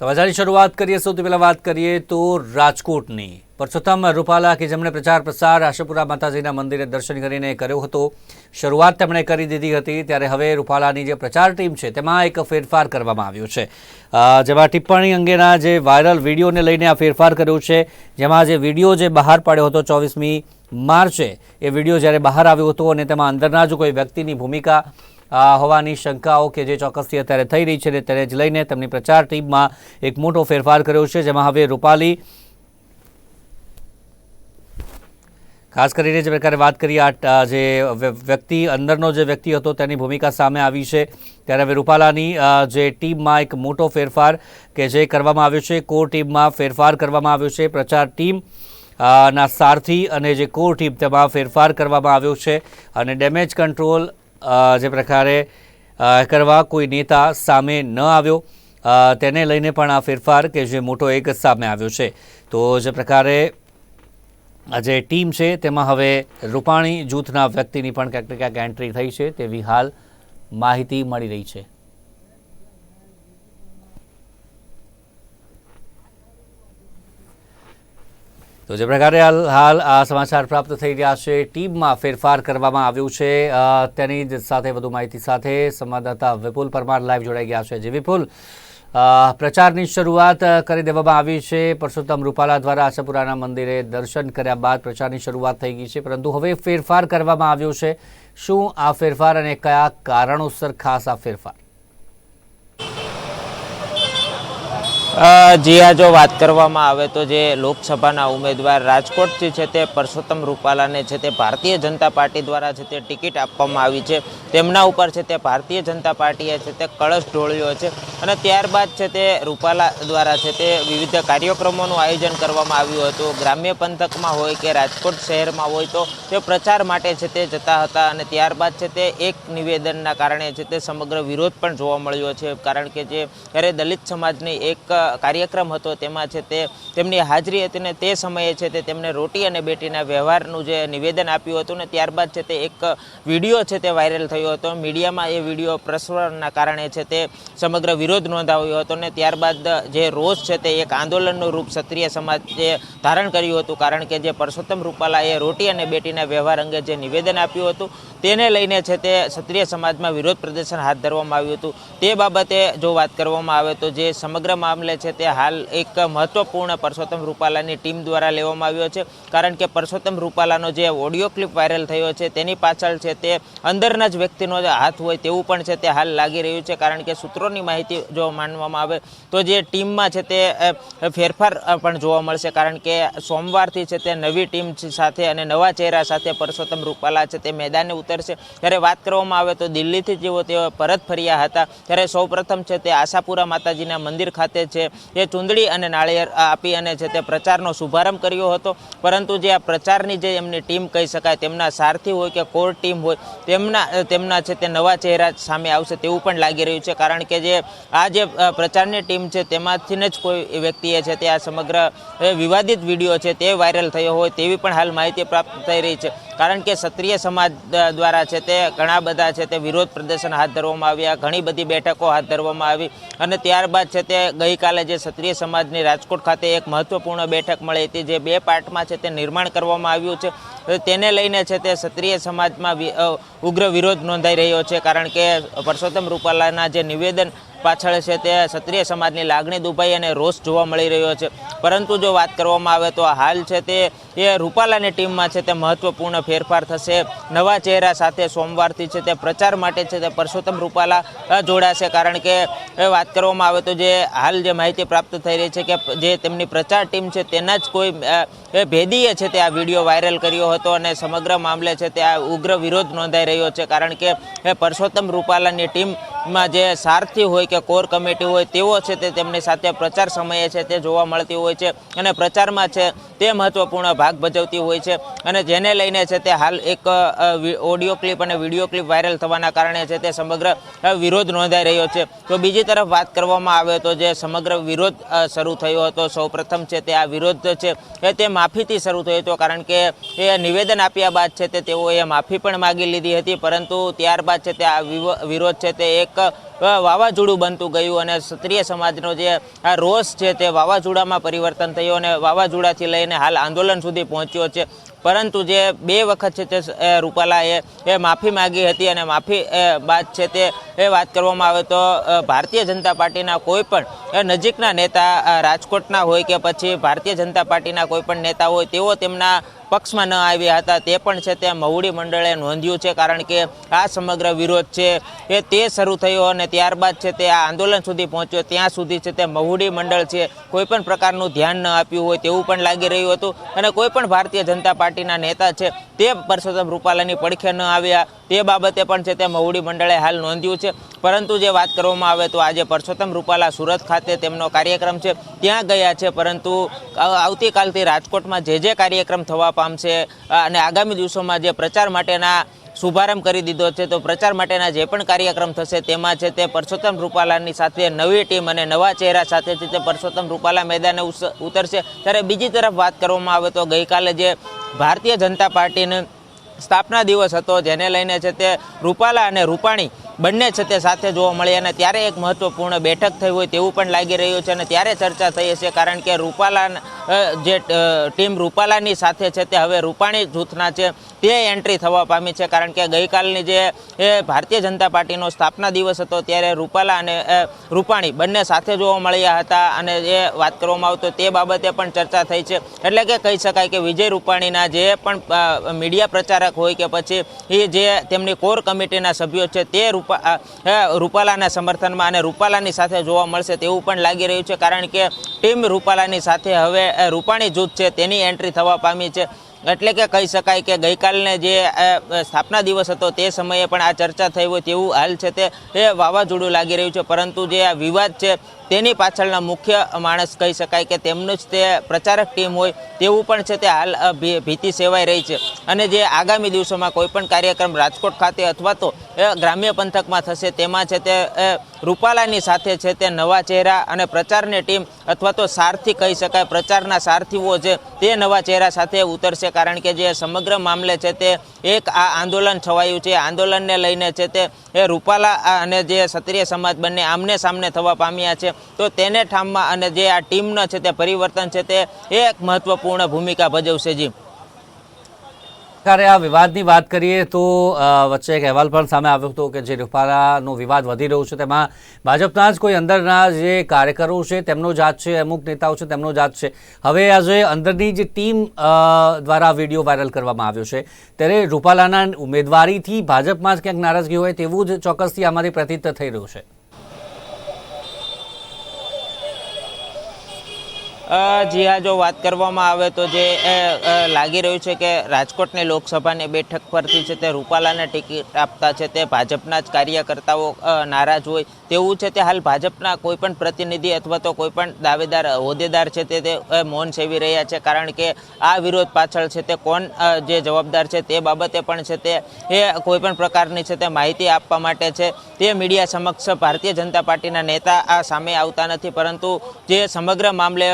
સમાચારની શરૂઆત કરીએ, સૌથી પહેલાં વાત કરીએ તો રાજકોટની. પરસોત્તમ રૂપાલા કે જેમણે પ્રચાર પ્રસાર આશાપુરા માતાજીના મંદિરે દર્શન કરીને કર્યો હતો, શરૂઆત તેમણે કરી દીધી હતી, ત્યારે હવે રૂપાલાની જે પ્રચાર ટીમ છે તેમાં એક ફેરફાર કરવામાં આવ્યો છે. જેમાં ટિપ્પણી અંગેના જે વાયરલ વિડીયોને લઈને આ ફેરફાર કર્યો છે, જેમાં જે વીડિયો જે બહાર પાડ્યો હતો ચોવીસમી માર્ચે, એ વીડિયો જ્યારે બહાર આવ્યો હતો અને તેમાં અંદરના જ કોઈ વ્યક્તિની ભૂમિકા હોવાની શંકાઓ કે જે ચોક્કસથી અત્યારે થઈ રહી છે ને તેને જ લઈને તેમની પ્રચાર ટીમમાં એક મોટો ફેરફાર કર્યો છે, જેમાં હવે રૂપાલી ખાસ કરીને જે પ્રકારે વાત કરીએ, આ જે વ્ય- વ્યક્તિ, અંદરનો જે વ્યક્તિ હતો તેની ભૂમિકા સામે આવી છે. ત્યારે હવે રૂપાલાની જે ટીમમાં એક મોટો ફેરફાર કે જે કરવામાં આવ્યો છે, કોર ટીમમાં ફેરફાર કરવામાં આવ્યો છે, પ્રચાર ટીમ ના સારથી અને જે કોર ટીમ તેમાં ફેરફાર કરવામાં આવ્યો છે અને ડેમેજ કંટ્રોલ જે પ્રકારે કરવા કોઈ નેતા સામે ન આવ્યો તેને લઈને પણ આ ફેરફાર કે જે મોટો એક સામે આવ્યો છે. તો જે પ્રકારે જે ટીમ છે તેમાં હવે રૂપાણી જૂથના વ્યક્તિની પણ ક્યાંક ને ક્યાંક એન્ટ્રી થઈ છે, તેવી હાલ માહિતી મળી રહી છે. તો જે પ્રકારે હાલ આ સમાચાર પ્રાપ્ત થઈ રહ્યા છે, ટીમમાં ફેરફાર કરવામાં આવ્યું છે. તેની સાથે વધુ માહિતી સાથે સંવાદદાતા વિપુલ પરમાર લાઈવ જોડાઈ ગયા છે. જે વિપુલ પ્રચારની શરૂઆત કરી દેવામાં આવી છે. પરસોત્તમ રૂપાલા દ્વારા આશાપુરાના મંદિરે દર્શન કર્યા બાદ પ્રચારની શરૂઆત થઈ ગઈ છે. પરંતુ હવે ફેરફાર કરવામાં આવ્યો છે. શું આ ફેરફાર અને કયા કારણોસર ખાસ આ ફેરફાર? જી આ જો વાત કરવામાં આવે તો જે લોકસભાના ઉમેદવાર રાજકોટથી છે તે પરસોત્તમ રૂપાલાને છે તે ભારતીય જનતા પાર્ટી દ્વારા છે તે ટિકિટ આપવામાં આવી છે તેમના ઉપર છે તે ભારતીય જનતા પાર્ટીએ છે તે કળશ ઢોળ્યો છે અને ત્યારબાદ છે તે રૂપાલા દ્વારા છે તે વિવિધ કાર્યક્રમોનું આયોજન કરવામાં આવ્યું હતું ગ્રામ્ય પંથકમાં હોય કે રાજકોટ શહેરમાં હોય તો તે પ્રચાર માટે છે તે જતા હતા અને ત્યારબાદ છે તે એક નિવેદનના કારણે છે તે સમગ્ર વિરોધ પણ જોવા મળ્યો છે કારણ કે જે ત્યારે દલિત સમાજની એક કાર્યક્રમ હતો તેમાં છે તે તેમની હાજરી હતી ને તે સમયે છે તે તેમને રોટી અને બેટીના વ્યવહારનું જે નિવેદન આપ્યું હતું ને ત્યારબાદ છે તે એક વીડિયો છે તે વાયરલ થયો હતો. મીડિયામાં એ વીડિયો પ્રસરણના કારણે છે તે સમગ્ર વિરોધ નોંધાવ્યો હતો ને ત્યારબાદ જે રોષ છે તે એક આંદોલનનું રૂપ ક્ષત્રિય સમાજે ધારણ કર્યું હતું કારણ કે જે પરસોત્તમ રૂપાલાએ રોટી અને બેટીના વ્યવહાર અંગે જે નિવેદન આપ્યું હતું તેને લઈને છે તે ક્ષત્રિય સમાજમાં વિરોધ પ્રદર્શન હાથ ધરવામાં આવ્યું હતું. તે બાબતે જો વાત કરવામાં આવે તો જે સમગ્ર મામલે છે તે હાલ એક મહત્વપૂર્ણ પરસોત્તમ રૂપાલાની ટીમ દ્વારા લેવામાં આવ્યો છે. કારણ કે પરસોત્તમ રૂપાલાનો જે ઓડિયો ક્લિપ વાયરલ થયો છે, તેની પાછળ છે તે અંદરના જ વ્યક્તિનો હાથ હોય તેવું પણ છે તે હાલ લાગી રહ્યું છે. કારણ કે સૂત્રોની માહિતી જો માનવામાં આવે તો જે ટીમમાં છે તે ફેરફાર પણ જોવા મળશે. કારણ કે સોમવારથી છે તે નવી ટીમ સાથે અને નવા ચહેરા સાથે પરસોત્તમ રૂપાલા છે તે મેદાને ઉતરશે. ત્યારે વાત કરવામાં આવે તો દિલ્હીથી જેઓ તેઓ પરત ફર્યા હતા, ત્યારે સૌપ્રથમ છે તે આશાપુરા માતાજીના મંદિર ખાતે છે એ ચૂંદડી અને નાળિયેર આપી અને છે તે પ્રચારનો શુભારંભ કર્યો હતો. પરંતુ જે આ પ્રચારની જે એમની ટીમ કહી શકાય, તેમના સારથી હોય કે કોર ટીમ હોય, તેમના તેમના છે તે નવા ચહેરા સામે આવશે તેવું પણ લાગી રહ્યું છે. કારણ કે જે આ જે પ્રચારની ટીમ છે તેમાંથીને જ કોઈ વ્યક્તિએ છે તે આ સમગ્ર વિવાદિત વીડિયો છે તે વાયરલ થયો હોય તેવી પણ હાલ માહિતી પ્રાપ્ત થઈ રહી છે. કારણ કે ક્ષત્રિય સમાજ દ્વારા છે તે ઘણા બધા છે તે વિરોધ પ્રદર્શન હાથ ધરવામાં આવ્યા, ઘણી બધી બેઠકો હાથ ધરવામાં આવી અને ત્યારબાદ છે તે ગઈકાલે જે ક્ષત્રિય સમાજની રાજકોટ ખાતે એક મહત્વપૂર્ણ બેઠક મળી હતી, જે બે પાર્ટમાં છે તે નિર્માણ કરવામાં આવ્યું છે. તેને લઈને છે તે ક્ષત્રિય સમાજમાં ઉગ્ર વિરોધ નોંધાઈ રહ્યો છે, કારણ કે પરસોત્તમ રૂપાલાના જે નિવેદન પાછળ છે તે ક્ષત્રિય સમાજની લાગણી દુભાઈ અને રોષ જોવા મળી રહ્યો છે. પરંતુ જો વાત કરવામાં આવે તો હાલ છે તે, એ રૂપાલાની ટીમમાં છે તે મહત્વપૂર્ણ ફેરફાર થશે. નવા ચહેરા સાથે સોમવારથી છે તે પ્રચાર માટે છે તે પરસોત્તમ રૂપાલા જોડાશે. કારણ કે વાત કરવામાં આવે તો જે હાલ જે માહિતી પ્રાપ્ત થઈ રહી છે કે જે તેમની પ્રચાર ટીમ છે તેના જ કોઈ ભેદીએ છે તે આ વીડિયો વાયરલ કર્યો હતો અને સમગ્ર મામલે છે તે આ ઉગ્ર વિરોધ નોંધાઈ રહ્યો છે. કારણ કે પરસોત્તમ રૂપાલાની ટીમમાં જે સારથી હોય કે કોર કમિટી હોય તેઓ છે તે તેમની સાથે પ્રચાર સમયે છે તે જોવા મળતી હોય છે અને પ્રચારમાં છે તે મહત્વપૂર્ણ ભાગ ભજવતી હોય છે અને જેને લઈને છે તે હાલ એક ઓડિયો ક્લિપ અને વીડિયો ક્લિપ વાયરલ થવાના કારણે છે તે સમગ્ર વિરોધ નોંધાઈ રહ્યો છે. તો બીજી તરફ વાત કરવામાં આવે તો જે સમગ્ર વિરોધ શરૂ થયો હતો, સૌપ્રથમ છે તે આ વિરોધ છે એ તે માફીથી શરૂ થયો હતો કારણ કે એ નિવેદન આપ્યા બાદ છે તે તેઓએ માફી પણ માગી લીધી હતી પરંતુ ત્યારબાદ છે તે આ વિરોધ છે તે એક cơ. વાવાઝોડું બનતું ગયું અને ક્ષત્રિય સમાજનો જે આ રોષ છે તે વાવાઝોડામાં પરિવર્તન થયું અને વાવાઝોડાથી લઈને હાલ આંદોલન સુધી પહોંચ્યો છે. પરંતુ જે બે વખત છે તે રૂપાલાએ એ માફી માગી હતી અને માફી બાદ છે તે એ વાત કરવામાં આવે તો ભારતીય જનતા પાર્ટીના કોઈ પણ નજીકના નેતા રાજકોટના હોય કે પછી ભારતીય જનતા પાર્ટીના કોઈ પણ નેતા હોય, તેઓ તેમના પક્ષમાં ન આવ્યા હતા. તે પણ છે તે મહુડી મંડળે નોંધ્યું છે, કારણ કે આ સમગ્ર વિરોધ છે એ તે શરૂ થયો અને ત્યારબાદ છે તે આ આંદોલન સુધી પહોંચ્યો. ત્યાં સુધી છે તે મહુડી મંડળ છે, કોઈ પણ પ્રકારનું ધ્યાન ન આપ્યું હોય તેવું પણ લાગી રહ્યું હતું. અને કોઈ પણ ભારતીય જનતા પાર્ટીના નેતા છે, તે પરસોત્તમ રૂપાલાની પડખે ન આવ્યા. તે બાબતે પણ છે તે મહુડી મંડળે હાલ નોંધ્યું છે. પરંતુ જે વાત કરવામાં આવે તો આજે પરસોત્તમ રૂપાલા સુરત ખાતે તેમનો કાર્યક્રમ છે. ત્યાં ગયા છે, પરંતુ આવતીકાલથી રાજકોટમાં જે જે કાર્યક્રમ થવા પામશે અને આગામી દિવસોમાં જે પ્રચાર માટેના શુભારંભ કરી દીધો છે. તો પ્રચાર માટેના જે પણ કાર્યક્રમ થશે તેમાં છે તે પરસોત્તમ રૂપાલાની સાથે નવી ટીમ અને નવા ચહેરા સાથે છે તે પરસોત્તમ રૂપાલા મેદાને ઉતરશે. ત્યારે બીજી તરફ વાત કરવામાં આવે તો ગઈકાલે જે ભારતીય જનતા પાર્ટીને સ્થાપના દિવસ હતો, જેને લઈને છે તે રૂપાલા અને રૂપાણી બંને છે તે સાથે જોવા મળી અને ત્યારે એક મહત્વપૂર્ણ બેઠક થઈ હોય તેવું પણ લાગી રહ્યું છે અને ત્યારે ચર્ચા થઈ હશે કારણ કે રૂપાલા જે ટીમ રૂપાલાની સાથે છે તે હવે રૂપાણી જૂથના છે. તે એન્ટ્રી થવા પામી છે, કારણ કે ગઈકાલની જે, એ ભારતીય જનતા પાર્ટીનો સ્થાપના દિવસ હતો, ત્યારે રૂપાલા અને રૂપાણી બંને સાથે જોવા મળ્યા હતા, અને એ વાત કરવામાં આવતો તે બાબતે પણ ચર્ચા થઈ છે. એટલે કે કહી શકાય કે વિજય રૂપાણીના જે પણ મીડિયા પ્રચારક હોય કે પછી એ જે તેમની કોર કમિટીના સભ્યો છે, તે રૂપા રૂપાલાના સમર્થનમાં અને રૂપાલાની સાથે જોવા મળશે તેવું પણ લાગી રહ્યું છે, કારણ કે ટીમ રૂપાલાની સાથે હવે રૂપાણી જૂથ છે, તેની એન્ટ્રી થવા પામી છે. એટલે કે કહી શકાય કે ગઈકાલને જે સ્થાપના દિવસ હતો તે સમયે પણ આ ચર્ચા થઈ હોય તેવું હાલ છે તે વાવાઝોડું લાગી રહ્યું છે. પરંતુ જે આ વિવાદ છે તેની પાછળના મુખ્ય માણસ કહી શકાય કે તેમનું જ તે પ્રચારક ટીમ હોય તેવું પણ છે તે હાલ ભીતિ સેવાઈ રહી છે. અને જે આગામી દિવસોમાં કોઈ પણ કાર્યક્રમ રાજકોટ ખાતે અથવા તો ગ્રામ્ય પંથકમાં થશે તેમાં છે તે રૂપાલાની સાથે છે તે નવા ચહેરા અને પ્રચારની ટીમ અથવા તો સારથી કહી શકાય પ્રચારના સારથીઓ છે તે નવા ચહેરા સાથે ઉતરશે. કારણ કે જે સમગ્ર મામલે છે તે એક આ આંદોલન છવાયું છે. આંદોલનને લઈને છે તે રૂપાલા અને જે ક્ષત્રિય સમાજ બંને આમને સામને થવા પામ્યા છે. તો તેને ઠામમાં અને જે આ ટીમનો છે તે પરિવર્તન છે તે એક મહત્વપૂર્ણ ભૂમિકા ભજવશે જી. ત્યારે આ વિવાદની વાત કરીએ તો વચ્ચે એક અહેવાલ પણ સામે આવ્યો હતો કે જે રૂપાલાનો વિવાદ વધી રહ્યો છે તેમાં ભાજપના જ કોઈ અંદરના જે કાર્યકરો છે તેમનો જાત છે, અમુક નેતાઓ છે તેમનો જાત છે. હવે આજે અંદરની જે ટીમ દ્વારા વીડિયો વાયરલ કરવામાં આવ્યો છે. ત્યારે રૂપાલાના ઉમેદવારીથી ભાજપમાં જ ક્યાંક નારાજગી હોય તેવું જ ચોક્કસથી આમાંથી પ્રતીત થઈ રહ્યું છે. જી હા, જો વાત કરવામાં આવે તો જે લાગી રહ્યું છે કે રાજકોટની લોકસભાની બેઠક પરથી છે તે રૂપાલાને ટિકિટ આપતા છે તે ભાજપના જ કાર્યકર્તાઓ નારાજ હોય તેવું છે તે હાલ ભાજપના કોઈ પણ પ્રતિનિધિ અથવા તો કોઈ પણ દાવેદાર, હોદ્દેદાર છે તે મૌન સેવી રહ્યા છે. કારણ કે આ વિરોધ પાછળ છે તે કોણ જે જવાબદાર છે તે બાબતે પણ છે તે એ કોઈ પણ પ્રકારની છે તે માહિતી આપવા માટે છે. તે મીડિયા સમક્ષ ભારતીય જનતા પાર્ટીના નેતા આ સામે આવતા નથી. પરંતુ જે સમગ્ર મામલે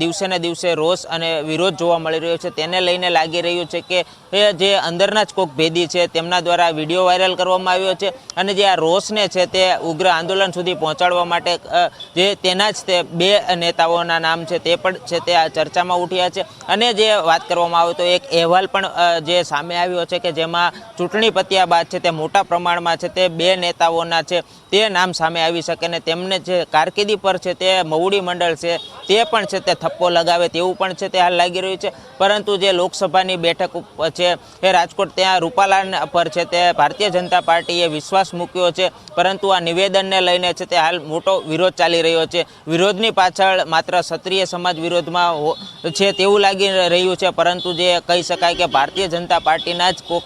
દિવસે ને દિવસે રોષ અને વિરોધ જોવા મળી રહ્યો છે તેને લઈને લાગી રહ્યું છે કે એ જે અંદરના જ કોક ભેદી છે તેમના દ્વારા વીડિયો વાયરલ કરવામાં આવ્યો છે અને જે આ રોષને છે તે ઉગ્ર આંદોલન સુધી પહોંચાડવા માટે જે તેના જ તે બે નેતાઓના નામ છે તે પણ છે તે આ ચર્ચામાં ઉઠ્યા છે અને જે વાત કરવામાં આવે તો એક અહેવાલ પણ જે સામે આવ્યો છે કે જેમાં ચૂંટણી પત્યા બાદ છે તે મોટા પ્રમાણમાં છે તે બે નેતાઓના છે તે નામ સામે આવી શકે ને તેમને જે કારકિર્દી પર છે તે મવડી મંડળ છે તે પણ છે તે થપ્પો લગાવે તેવું પણ છે તે હાલ લાગી રહ્યું છે પરંતુ જે લોકસભાની બેઠક ઉપ- છે. એ રાજકોટ, ત્યાં રૂપાલા પર છે. તે ભારતીય જનતા પાર્ટીએ વિશ્વાસ મૂક્યો છે. પરંતુ આ નિવેદનને લઈને છે તે હાલ મોટો વિરોધ ચાલી રહ્યો છે. વિરોધની પાછળ માત્ર ક્ષત્રિય સમાજ વિરોધમાં છે તેવું લાગી રહ્યું છે. પરંતુ જે કહી શકાય કે ભારતીય જનતા પાર્ટીના જ કોક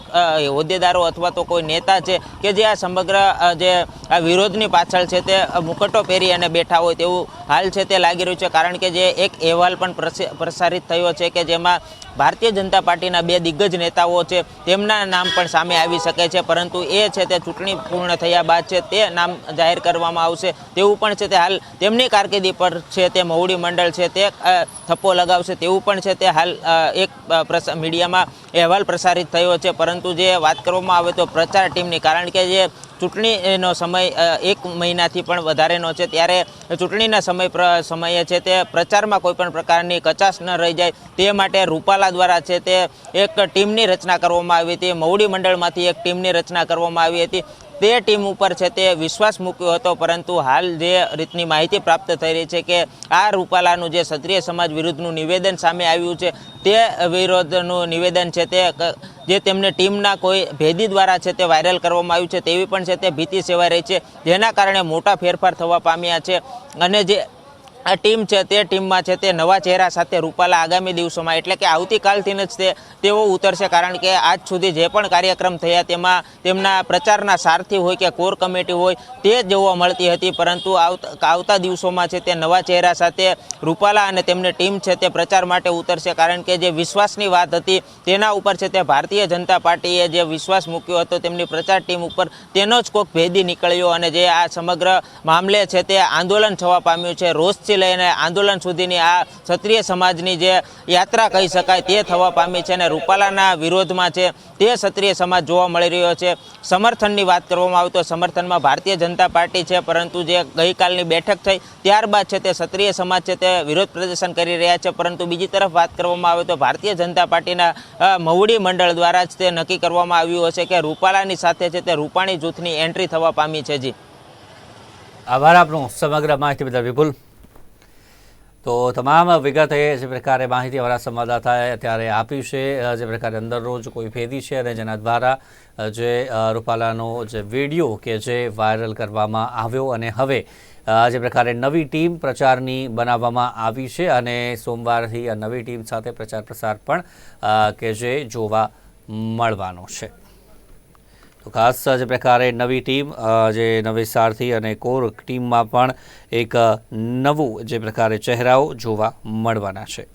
હોદ્દેદારો અથવા તો કોઈ નેતા છે કે જે આ સમગ્ર જે આ વિરોધની પાછળ છે તે મુકટો પહેરી અને બેઠા હોય તેવું હાલ છે તે લાગી રહ્યું છે. કારણ કે જે એક અહેવાલ પણ પ્રસારિત થયો છે કે જેમાં ભારતીય જનતા પાર્ટીના બે દિગ્ગજ નેતાઓ છે, તેમના નામ પણ સામે આવી શકે છે, પરંતુ એ છે તે ચૂંટણી પૂર્ણ થયા બાદ છે, તે નામ જાહેર કરવામાં આવશે તેવું પણ છે તે હાલ તેમની કારકિર્દી પર છે, તે મહુડી મંડળ છે, તે થપ્પો લગાવશે તેવું પણ છે તે હાલ એક મીડિયામાં અહેવાલ પ્રસારિત થયો છે, પરંતુ જે વાત કરવામાં આવે તો પ્રચાર ટીમની, કારણ કે જે ચૂંટણીનો સમય એક મહિનાથી પણ વધારેનો છે. ત્યારે ચૂંટણીના સમય સમયે છે તે પ્રચારમાં કોઈ પણ પ્રકારની કચાશ ન રહી જાય. તે માટે રૂપાલા દ્વારા છે તે એક ટીમની રચના કરવામાં આવી હતી. મવડી મંડળમાંથી એક ટીમની રચના કરવામાં આવી હતી. તે ટીમ ઉપર છે તે વિશ્વાસ મૂક્યો હતો, પરંતુ હાલ જે રીતની માહિતી પ્રાપ્ત થઈ રહી છે કે આ રૂપાલાનું જે ક્ષત્રિય સમાજ વિરુદ્ધનું નિવેદન સામે આવ્યું છે, તે વિરોધનું નિવેદન છે તે જે તેમને ટીમના કોઈ ભેદી દ્વારા છે તે વાયરલ કરવામાં આવ્યું છે તેવી પણ છે તે ભીતિ સેવાઈ રહી છે. જેના કારણે મોટા ફેરફાર થવા પામ્યા છે. અને જે ટીમ છે, તે ટીમમાં છે, તે નવા ચહેરા સાથે રૂપાલા આગામી દિવસોમાં, એટલે કે આવતીકાલથી જ તે, તેઓ ઉતરશે, કારણ કે આજ સુધી જે પણ કાર્યક્રમ થયા, તેમાં તેમના પ્રચારના સારથી હોય કે કોર કમિટી હોય, તે જોવા મળતી હતી, પરંતુ આવતા દિવસોમાં છે તે નવા ચહેરા સાથે રૂપાલા અને તેમની ટીમ છે તે પ્રચાર માટે ઉતરશે, કારણ કે જે વિશ્વાસની વાત હતી, તેના ઉપર છે તે ભારતીય જનતા પાર્ટીએ જે વિશ્વાસ મૂક્યો હતો, તેમની પ્રચાર ટીમ ઉપર, તેનો જ કોઈક ભેદી નીકળ્યો અને જે આ સમગ્ર મામલે છે તે આંદોલન થવા પામ્યું છે રોષથી લઈને આંદોલન સુધીની આ ક્ષત્રિય સમાજની જે યાત્રા કહી શકાય તે થવા પામી છે અને રૂપાલાના વિરોધમાં છે તે ક્ષત્રિય સમાજ જોવા મળી રહ્યો છે. સમર્થનની વાત કરવામાં આવે તો સમર્થનમાં ભારતીય જનતા પાર્ટી છે, પરંતુ જે ગઈકાલની બેઠક થઈ ત્યારબાદ છે તે ક્ષત્રિય સમાજ છે તે વિરોધ પ્રદર્શન કરી રહ્યા છે. પરંતુ બીજી તરફ વાત કરવામાં આવે તો ભારતીય જનતા પાર્ટીના મહુડી મંડળ દ્વારા જ તે નક્કી કરવામાં આવ્યું હશે કે રૂપાલાની સાથે છે તે રૂપાણી જૂથની એન્ટ્રી થવા પામી છે. જી. આભાર આપનો સમગ્ર માહિતી બદલ વિપુલ. તો તમામ વિગતે જે પ્રકારે માહિતી અમારા સંવાદદાતાએ અત્યારે આપી છે જે પ્રકારે અંદરરોજ કોઈ ભેદી છે અને જેના દ્વારા જે રૂપાલાનો જે વીડિયો કે જે વાયરલ કરવામાં આવ્યો અને હવે જે પ્રકારે નવી ટીમ પ્રચારની બનાવવામાં આવી છે અને સોમવારથી આ નવી ટીમ સાથે પ્રચાર પ્રસાર પણ કે જે જોવા મળવાનો છે. ખાસ જે પ્રકારે નવી ટીમ જે નવેસારથી અને કોર ટીમમાં પણ એક નવું જે પ્રકારે ચહેરાઓ જોવા મળવાના છે.